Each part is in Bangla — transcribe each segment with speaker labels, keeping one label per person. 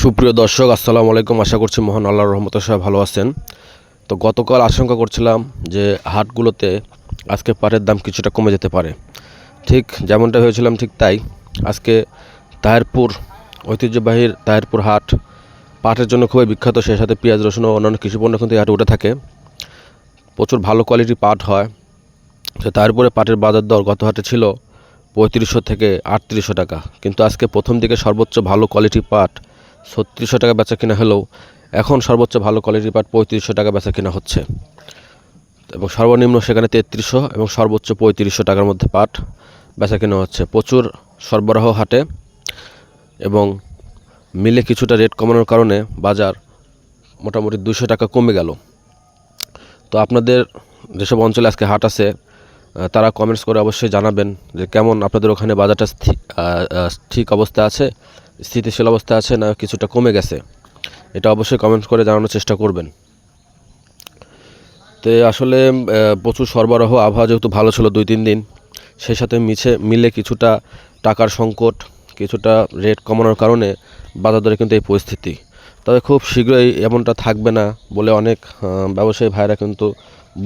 Speaker 1: সুপ্রিয় দর্শক, আসসালামু আলাইকুম। আশা করছি মহান আল্লাহর রহমতে সবাই ভালো আছেন। তো গতকাল আশঙ্কা করছিলাম যে হাটগুলোতে আজকে পাটের দাম কিছুটা কমে যেতে পারে। ঠিক যেমনটা ভেবেছিলাম ঠিক তাই। আজকে তাহেরপুর ঐতিহ্যবাহীর তাহেরপুর হাট পাটের জন্য খুবই বিখ্যাত, সেই সাথে পেঁয়াজ, রসুন ও অন্যান্য কৃষিপণ্য কিন্তু হাটে উঠে থাকে। প্রচুর ভালো কোয়ালিটির পাট হয়। তো তারপরে পাটের বাজার দর গত হাটে ছিল পঁয়ত্রিশশো থেকে আটত্রিশশো টাকা। কিন্তু আজকে প্রথম দিকে সর্বোচ্চ ভালো কোয়ালিটির পাট ছত্রিশশো টাকা বেচা কিনা হলেও এখন সর্বোচ্চ ভালো কোয়ালিটির পাট পঁয়ত্রিশশো টাকা বেচা কিনা হচ্ছে। এবং সর্বনিম্ন সেখানে তেত্রিশশো এবং সর্বোচ্চ পঁয়ত্রিশশো টাকার মধ্যে পাট বেচা কিনা হচ্ছে। প্রচুর সরবরাহ হাটে এবং মিলে কিছুটা রেট কমানোর কারণে বাজার মোটামুটি দুশো টাকা কমে গেল। তো আপনাদের যেসব অঞ্চলে আজকে হাট আছে তারা কমেন্টস করে অবশ্যই জানাবেন যে কেমন আপনাদের ওখানে বাজারটা ঠিক অবস্থা আছে, স্থিতিশীল অবস্থা আছে না কিছুটা কমে গেছে? এটা অবশ্যই কমেন্টস করে জানানোর চেষ্টা করবেন। তো আসলে প্রচুর সরবরাহ, আবহাওয়া যেহেতু ভালো ছিল দুই তিন দিন সেই সাথে মিছে, মিলে কিছুটা টাকার সংকট, কিছুটা রেট কমানোর কারণে বাজার দরে কিন্তু এই পরিস্থিতি। তবে খুব শীঘ্রই এমনটা থাকবে না বলে অনেক ব্যবসায়ী ভাইরা কিন্তু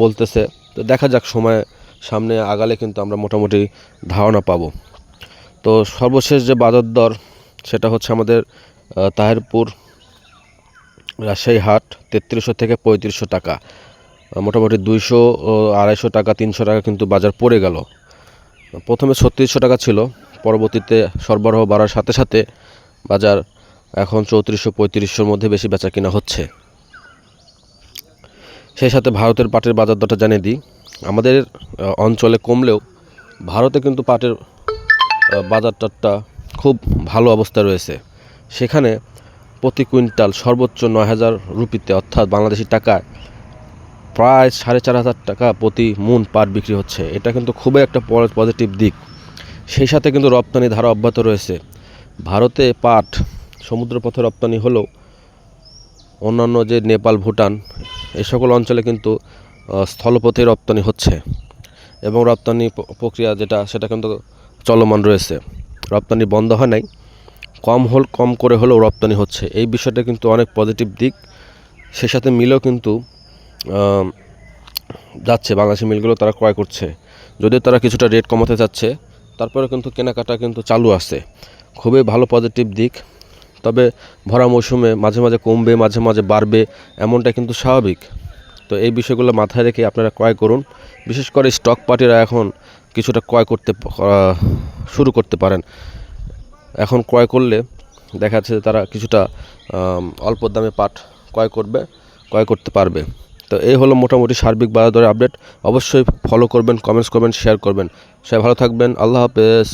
Speaker 1: বলতেছে। তো দেখা যাক সময় সামনে আগালে কিন্তু আমরা মোটামুটি ধারণা পাবো। তো সর্বশেষ যে বাজার দর, সেটা হচ্ছে আমাদের তাহেরপুর রাজশাহী হাট তেত্রিশশো থেকে পঁয়ত্রিশশো টাকা। মোটামুটি দুইশো আড়াইশো টাকা, তিনশো টাকা কিন্তু বাজার পড়ে গেল। প্রথমে ছত্রিশশো টাকা ছিল, পরবর্তীতে সরবরাহ বাড়ার সাথে সাথে বাজার এখন চৌত্রিশশো, পঁয়ত্রিশশোর মধ্যে বেশি বেচা কিনা হচ্ছে। সেই সাথে ভারতের পাটের বাজার দরটা জানিয়ে দিই। আমাদের অঞ্চলে কমলেও ভারতে কিন্তু পাটের বাজারটা খুব ভালো অবস্থা রয়েছে। সেখানে প্রতি কুইন্টাল সর্বোচ্চ নয় হাজার রুপিতে, অর্থাৎ বাংলাদেশি টাকায় প্রায় সাড়ে চার হাজার টাকা প্রতি মুন পাট বিক্রি হচ্ছে। এটা কিন্তু খুবই একটা পজিটিভ দিক। সেই সাথে কিন্তু রপ্তানি ধারা অব্যাহত রয়েছে। ভারতে পাট সমুদ্রপথে রপ্তানি হলেও অন্যান্য যে নেপাল, ভুটান, এ সকল অঞ্চলে কিন্তু স্থলপথে রপ্তানি হচ্ছে এবং রপ্তানি প্রক্রিয়া যেটা, সেটা কিন্তু চলমান রয়েছে। রপ্তানি বন্ধ হয় নাই, কম হল, কম করে হলেও রপ্তানি হচ্ছে। এই বিষয়টা কিন্তু অনেক পজিটিভ দিক। সেই সাথে মিলও কিন্তু যাচ্ছে, বাংলাদেশি মিলগুলো তারা ক্রয় করছে। যদিও তারা কিছুটা রেট কমাতে চাচ্ছে তারপরে কিন্তু কেনাকাটা কিন্তু চালু আছে। খুবই ভালো পজিটিভ দিক। তবে ভরা মৌসুমে মাঝে মাঝে কমবে, মাঝে মাঝে বাড়বে, এমনটা কিন্তু স্বাভাবিক। তো এই বিষয়গুলো মাথায় রেখে আপনারা ক্রয় করুন। বিশেষ করে স্টক পার্টিরা এখন কিছুটা ক্রয় করতে শুরু করতে পারেন। এখন ক্রয় করলে দেখা যাচ্ছে তারা কিছুটা অল্প দামে পাট ক্রয় করবে, ক্রয় করতে পারবে। তো এই হলো মোটামুটি সার্বিক বাজার দরের আপডেট অবশ্যই ফলো করবেন কমেন্টস করবেন শেয়ার করবেন। সবাই ভালো থাকবেন। আল্লাহ হাফেজ।